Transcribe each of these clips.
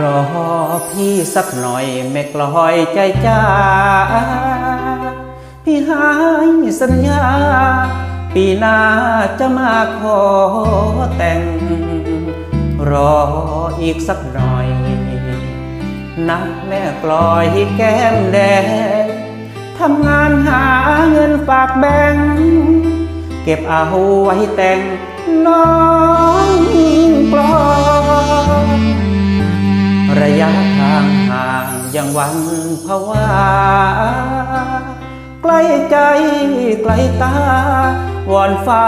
รอพี่สักหน่อยแม่กลอยใจจ้า พี่หายสัญญา ปีหน้าจะมาขอแต่ง รออีกสักหน่อยนักแม่กลอยแก้มแดงทำงานหาเงินฝากแบงเก็บเอาไว้แต่งน้องกลอย ระยะทางห่างยังหวันภาวาใกล้ใจไกลตาวอนฟ้า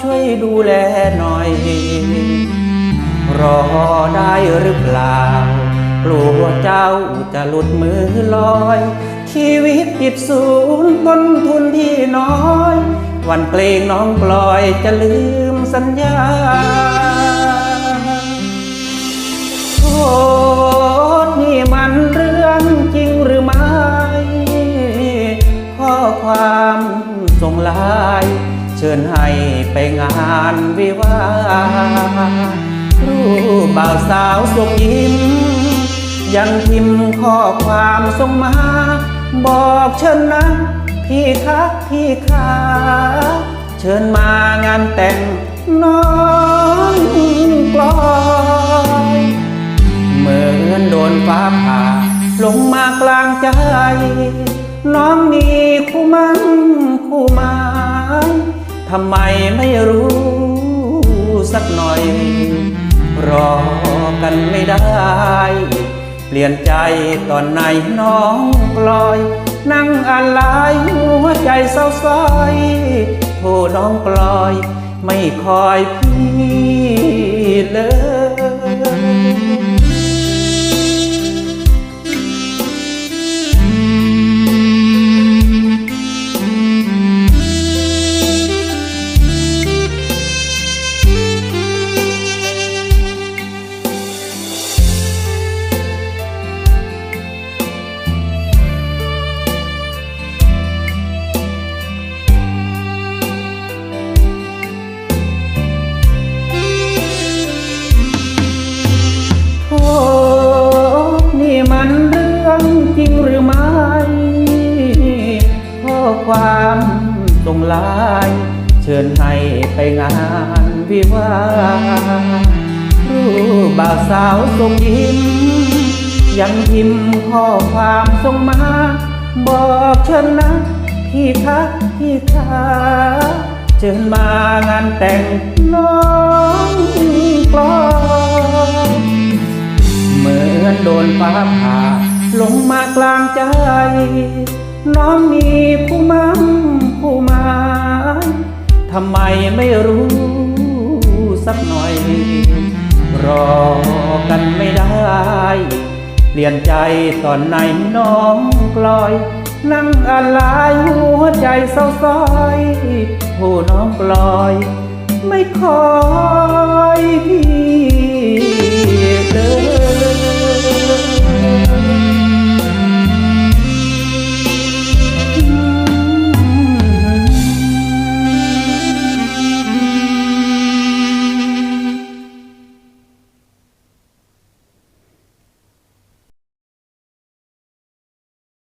ช่วยดูแลหน่อย รอได้หรือเปล่ากลัวเจ้าจะหลุดมือลอย ชีวิตผิดศูนย์ต้นทุนที่น้อย วันเปลงน้องปล่อยจะลืมสัญญา โทษนี่มันเรื่องจริงหรือไม่ ข้อความส่งไลายเชิญให้ไปงานวิวารูปบ่าวสาวส่งยิ้ม ยังพิมพ์ข้อความส่งมา บอกเชิญนะพี่คะพี่ขาเชิญมางานแต่งน้อง ลงมากลางใจ น้องมีคู่มันคู่หมายทำไมไม่รู้สักหน่อย รอกันไม่ได้ เปลี่ยนใจตอนไหนน้องกลอย นั่งอ่านไลายหัวใจเศร้าซ้อยโทษน้องกลอย ไม่คอยพี่เลย ความส่งลาย เชิญให้ไปงานวิวาห์รูปบ่าวสาวส่งยิ้ม ยังพิมพ์ข้อความส่งมา บอกเชิญนะพี่คะพี่คะเชิญมางานแต่งน้องกลอยเหมือนโดนฟ้าผ่าลงมากลางใจ น้องมีผู้มั่งผู้หมายทำไมไม่รู้สักหน่อย รอกันไม่ได้ เปลี่ยนใจตอนไหนน้องกลอย นั่งอ่านไลายหัวใจเศร้าซ้อยผู้น้องกลอย ไม่คอยพี่